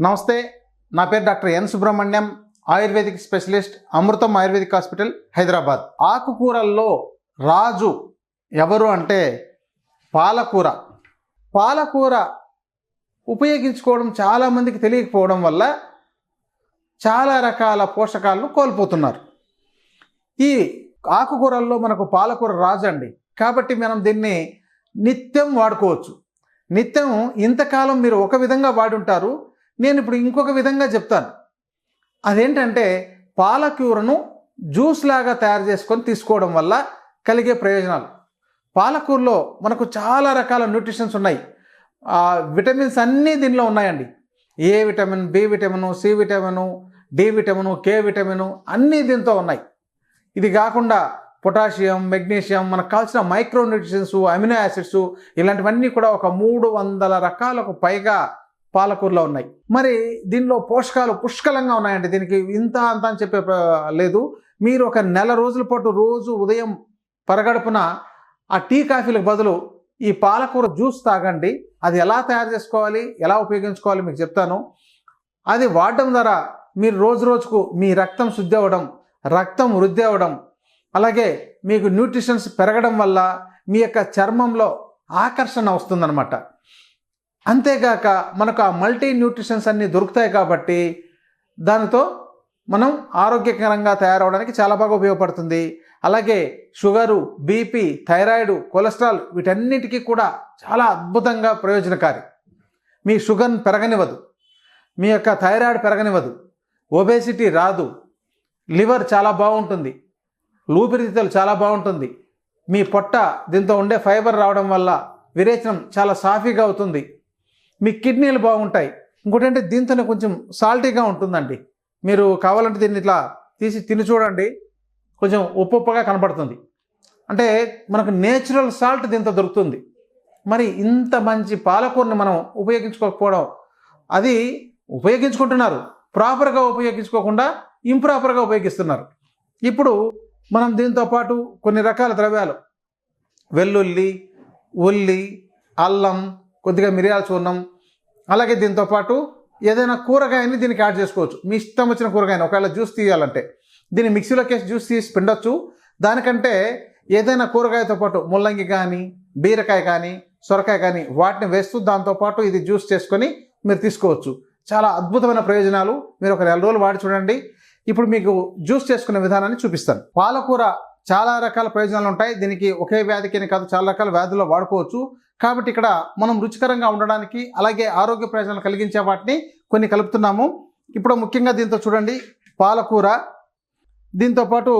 నమస్తే నా పేరు doctor N Subrahmanyam ayurvedic specialist Amrutham ayurvedic hospital Hyderabad. ఆకుకూరల్లో రాజు ఎవరు అంటే పాలకూర. పాలకూర ఉపయోగించుకోవడం చాలామందికి తెలియకపోవడం వల్ల చాలా రకాల పోషకాలను కోల్పోతున్నారు. ఈ ఆకుకూరల్లో మనకు పాలకూర రాజు అండి కాబట్టి మనం దీన్ని నిత్యం వాడుకోవచ్చు. నిత్యం ఇంతకాలం మీరు ఒక విధంగా వాడుంటారు. నేను ఇప్పుడు ఇంకొక విధంగా చెప్తాను. అదేంటంటే పాలకూరను జ్యూస్ లాగా తయారు చేసుకొని తీసుకోవడం వల్ల కలిగే ప్రయోజనాలు. పాలకూరలో మనకు చాలా రకాల న్యూట్రిషన్స్ ఉన్నాయి. విటమిన్స్ అన్నీ దీనిలో ఉన్నాయండి. A vitamin B vitamin C vitamin D vitamin K vitamin అన్నీ దీంతో ఉన్నాయి. ఇది కాకుండా పొటాషియం మెగ్నీషియం మనకు కావాల్సిన మైక్రో న్యూట్రిషన్స్ అమినో యాసిడ్స్ ఇలాంటివన్నీ కూడా ఒక మూడు వందల రకాలకు పైగా పాలకూరలో ఉన్నాయి. మరి దీనిలో పోషకాలు పుష్కలంగా ఉన్నాయండి. దీనికి ఇంత అంత అని చెప్పే లేదు. మీరు ఒక నెల రోజుల పాటు రోజు ఉదయం పరగడుపున ఆ టీ కాఫీలకు బదులు ఈ పాలకూర జ్యూస్ తాగండి. అది ఎలా తయారు చేసుకోవాలి? ఎలా ఉపయోగించుకోవాలి మీకు చెప్తాను. అది వాడడం ద్వారా మీరు రోజు రోజుకు మీ రక్తం శుద్ధి అవ్వడం రక్తం వృద్ధి అవ్వడం అలాగే మీకు న్యూట్రిషన్స్ పెరగడం వల్ల మీ యొక్క చర్మంలో ఆకర్షణ వస్తుందన్నమాట. అంతేగాక మనకు ఆ మల్టీ న్యూట్రిషన్స్ అన్నీ దొరుకుతాయి కాబట్టి దానితో మనం ఆరోగ్యకరంగా తయారవడానికి చాలా బాగా ఉపయోగపడుతుంది. అలాగే షుగరు బీపీ థైరాయిడ్ కొలెస్ట్రాల్ వీటన్నిటికీ కూడా చాలా అద్భుతంగా ప్రయోజనకారి. మీ షుగర్ని పెరగనివ్వదు. మీ యొక్క థైరాయిడ్ పెరగనివ్వదు. ఒబేసిటీ రాదు. లివర్ చాలా బాగుంటుంది. లూపిరితితలు చాలా బాగుంటుంది. మీ పొట్ట దీంతో ఉండే ఫైబర్ రావడం వల్ల విరేచనం చాలా సాఫీగా అవుతుంది. మీ కిడ్నీలు బాగుంటాయి. ఇంకోటి అంటే దీంతోనే కొంచెం సాల్టీగా ఉంటుందండి. మీరు కావాలంటే దీన్ని ఇట్లా తీసి తిని చూడండి. కొంచెం ఉప్పు ఉప్పుగా కనపడుతుంది. అంటే మనకు నేచురల్ సాల్ట్ దీంతో దొరుకుతుంది. మరి ఇంత మంచి పాలకూరని మనం ఉపయోగించుకోకపోవడం అది ఉపయోగించుకుంటున్నారు. ప్రాపర్గా ఉపయోగించుకోకుండా ఇంప్రాపర్గా ఉపయోగిస్తున్నారు. ఇప్పుడు మనం దీంతో పాటు కొన్ని రకాల ద్రవ్యాలు. వెల్లుల్లి ఉల్లి అల్లం కొద్దిగా మిరియాల చూర్ణం అలాగే దీంతో పాటు ఏదైనా కూరగాయని దీనికి యాడ్ చేసుకోవచ్చు. మీ ఇష్టం వచ్చిన కూరగాయని ఒకవేళ జ్యూస్ తీయాలంటే. దీన్ని మిక్సీలోకి వేసి జ్యూస్ తీసి పిండొచ్చు. దానికంటే ఏదైనా కూరగాయతో పాటు ముల్లంగి కానీ బీరకాయ కానీ సొరకాయ కానీ వాటిని వేస్తూ దాంతోపాటు ఇది జ్యూస్ చేసుకొని మీరు తీసుకోవచ్చు. చాలా అద్భుతమైన ప్రయోజనాలు. మీరు ఒక నెల రోజులు వాడి చూడండి. ఇప్పుడు మీకు జ్యూస్ చేసుకునే విధానాన్ని చూపిస్తాను. పాలకూర చాలా రకాల ప్రయోజనాలు ఉంటాయి. దీనికి ఒకే వ్యాధికి కాదు చాలా రకాల వ్యాధుల్లో వాడుకోవచ్చు. కాబట్టి ఇక్కడ మనం రుచికరంగా ఉండడానికి అలాగే ఆరోగ్య ప్రయోజనాలు కలిగించే వాటిని కొన్ని కలుపుతున్నాము. ఇప్పుడు ముఖ్యంగా దీంతో చూడండి పాలకూర. దీంతో పాటు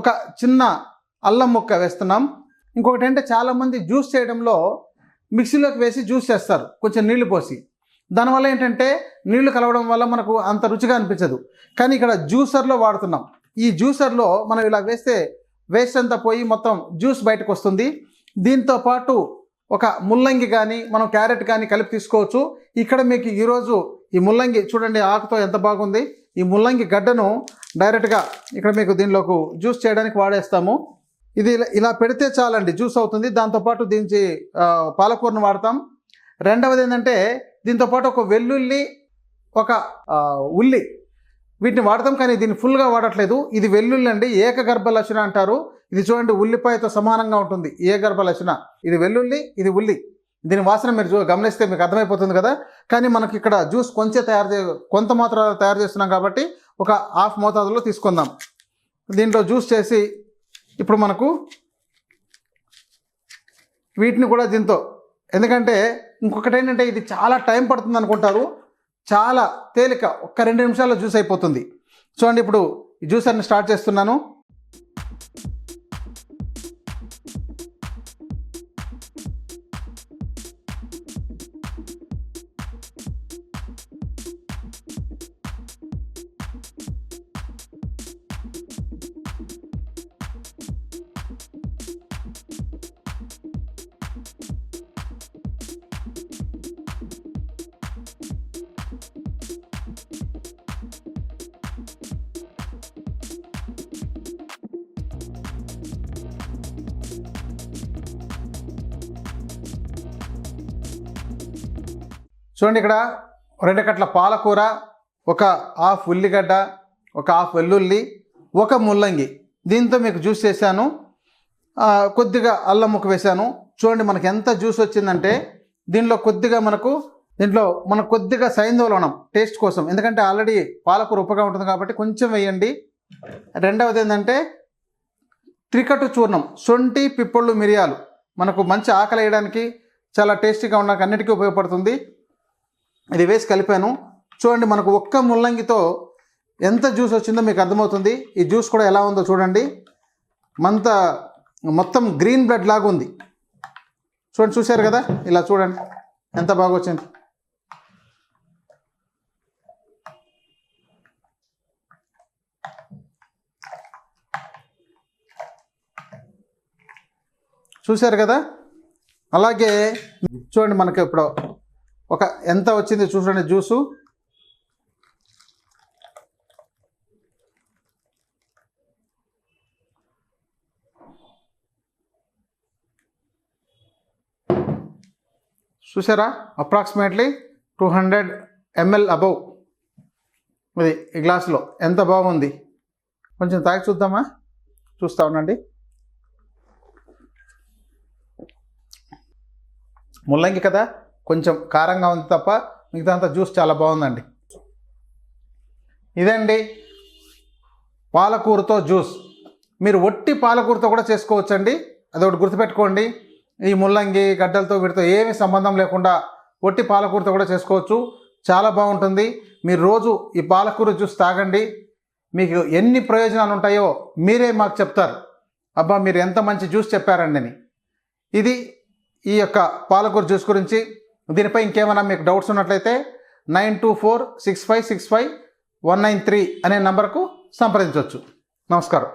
ఒక చిన్న అల్లం ముక్క వేస్తున్నాం. ఇంకొకటి అంటే చాలామంది జ్యూస్ చేయడంలో మిక్సీలోకి వేసి జ్యూస్ చేస్తారు కొంచెం నీళ్ళు పోసి. దానివల్ల ఏంటంటే నీళ్ళు కలవడం వల్ల మనకు అంత రుచిగా అనిపించదు. కానీ ఇక్కడ జ్యూసర్లో వాడుతున్నాం. ఈ జ్యూసర్లో మనం ఇలా వేస్తే వేస్ట్ అంతా పోయి మొత్తం జ్యూస్ బయటకు వస్తుంది. దీంతో పాటు ఒక ముల్లంగి కానీ మనం క్యారెట్ కానీ కలిపి తీసుకోవచ్చు. ఇక్కడ మీకు ఈరోజు ఈ ముల్లంగి చూడండి ఆకుతో ఎంత బాగుంది. ఈ ముల్లంగి గడ్డను డైరెక్ట్గా ఇక్కడ మీకు దీనిలోకి జ్యూస్ చేయడానికి వాడేస్తాము. ఇది ఇలా- ఇలా పెడితే చాలండి జ్యూస్ అవుతుంది. దాంతోపాటు దీనికి పాలకూరను వాడతాం. రెండవది ఏంటంటే దీంతోపాటు ఒక వెల్లుల్లి ఒక ఉల్లి వీటిని వాడతాం కానీ దీన్ని ఫుల్గా వాడట్లేదు. ఇది వెల్లుల్లి అండి. ఏకగర్భ లక్షణ అంటారు. ఇది చూడండి ఉల్లిపాయతో సమానంగా ఉంటుంది. ఏ గర్భ లక్షణ. ఇది వెల్లుల్లి ఇది ఉల్లి. దీని వాసన మీరు చూ గమనిస్తే మీకు అర్థమైపోతుంది కదా? కానీ మనకి ఇక్కడ జ్యూస్ కొంచెం తయారు చే కొంత మాత్రం తయారు చేస్తున్నాం కాబట్టి ఒక హాఫ్ మోతాదులో తీసుకుందాం. దీంట్లో జ్యూస్ చేసి ఇప్పుడు మనకు వీటిని కూడా దీంతో. ఎందుకంటే ఇంకొకటి ఏంటంటే ఇది చాలా టైం పడుతుంది అనుకుంటారు. చాలా తేలిక ఒక్క రెండు నిమిషాల్లో జ్యూస్ అయిపోతుంది. చూడండి ఇప్పుడు ఈ జ్యూసర్ని స్టార్ట్ చేస్తున్నాను. చూడండి ఇక్కడ రెండు కట్ల పాలకూర ఒక హాఫ్ ఉల్లిగడ్డ ఒక హాఫ్ వెల్లుల్లి ఒక ముల్లంగి. దీంతో మీకు జ్యూస్ చేశాను. కొద్దిగా అల్లం ముక్క వేశాను. చూడండి మనకు ఎంత జ్యూస్ వచ్చిందంటే దీనిలో కొద్దిగా మనకు దీంట్లో మనకు కొద్దిగా సైంధవలనం టేస్ట్ కోసం. ఎందుకంటే ఆల్రెడీ పాలకూర ఉప్పగా ఉంటుంది కాబట్టి కొంచెం వేయండి. రెండవది ఏంటంటే త్రికటు చూర్ణం సొంటి పిప్పళ్ళు మిరియాలు. మనకు మంచి ఆకలి వేయడానికి చాలా టేస్టీగా ఉండడానికి అన్నిటికీ ఉపయోగపడుతుంది. ఇది వేసి కలిపాను. చూడండి మనకు ఒక్క ముల్లంగితో ఎంత జ్యూస్ వచ్చిందో మీకు అర్థమవుతుంది. ఈ జ్యూస్ కూడా ఎలా ఉందో చూడండి. మంత మొత్తం గ్రీన్ బ్లడ్ లాగా ఉంది. చూడండి చూశారు కదా? ఇలా చూడండి. ఎంత బాగా వచ్చింది. చూశారు కదా? అలాగే చూడండి మనకి ఇప్పుడు ఒక ఎంత వచ్చింది చూడండి జ్యూసు. చూసారా? Approximately two hundred ML above ఇది ఈ గ్లాసులో ఎంత బాగుంది కొంచెం తాగి చూద్దామా? చూస్తా ఉండండి. ముల్లంగి కదా? కొంచెం కారంగా ఉంది తప్ప మిగతా అంతా జ్యూస్ చాలా బాగుందండి. ఇదండి పాలకూరతో జ్యూస్. మీరు ఒట్టి పాలకూరతో కూడా చేసుకోవచ్చండి. అదొకటి గుర్తుపెట్టుకోండి. ఈ ముల్లంగి గడ్డలతో వీటితో ఏమీ సంబంధం లేకుండా ఒట్టి పాలకూరతో కూడా చేసుకోవచ్చు. చాలా బాగుంటుంది. మీరు రోజు ఈ పాలకూర జ్యూస్ తాగండి. మీకు ఎన్ని ప్రయోజనాలు ఉంటాయో మీరే మాకు చెప్తారు. అబ్బా మీరు ఎంత మంచి జ్యూస్ చెప్పారండి అని. ఇది ఈ యొక్క పాలకూర జ్యూస్ గురించి దీనిపై ఇంకేమైనా మీకు డౌట్స్ ఉన్నట్లయితే nine two four six five six five one nine three అనే నంబర్కు సంప్రదించవచ్చు. నమస్కారం.